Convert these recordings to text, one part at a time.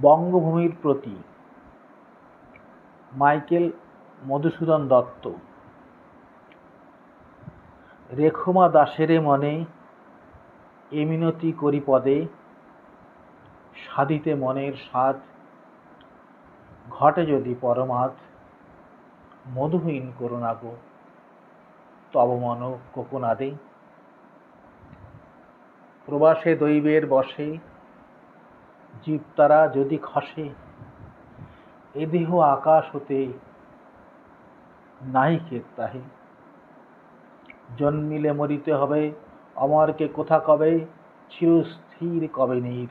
বঙ্গভূমির প্রতি মাইকেল মধুসূদন দত্ত। রেখমা দাসেরে মনে এমিনতি করি পদে, সাধিতে মনের সাধ ঘটে যদি পরমাদ মধুহীন করুণা গো, তব মন কোকনাদে। প্রবাসে দৈবের বশে জীব তারা যদি খসে, এ দেহ আকাশ হতে নাহিকে তাহে। জন্মিলে মরিতে হবে অমরকে কোথা কবে, চিরস্থির কবে নীর।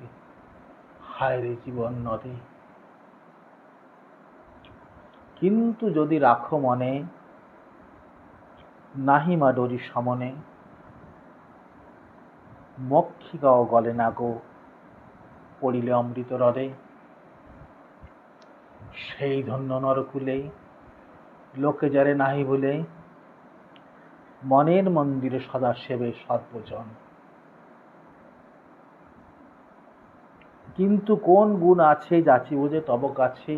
হায় রে জীবন নদে। কিন্তু যদি রাখো মনে, নাহি মা ডোরি সমনে, মক্ষিকাও গলে না গো। পড়িলে অমৃত হ্রদে সেই ধন্য নরকুলে, লোকে যারে নাহি ভুলে মনের মন্দিরে সদা সেবে সর্বজন। কিন্তু কোন গুণ আছে যাচিব যে তব কাছে?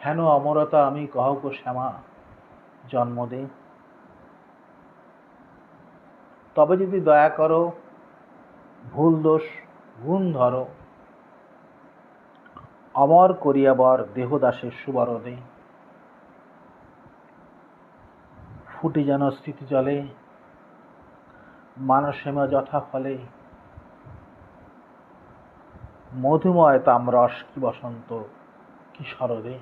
হেন অমরতা আমি কহক শ্যামা জন্ম দে তবে যদি দয়া করো, ভুল দোষ গুণ ধর। অমর করিয়াবর দেহদাসের সুবরদে ফুটে যেন স্থিতি চলে মানসেমা যথা ফলে মধুময় তামরস কি বসন্ত, কি শরদে।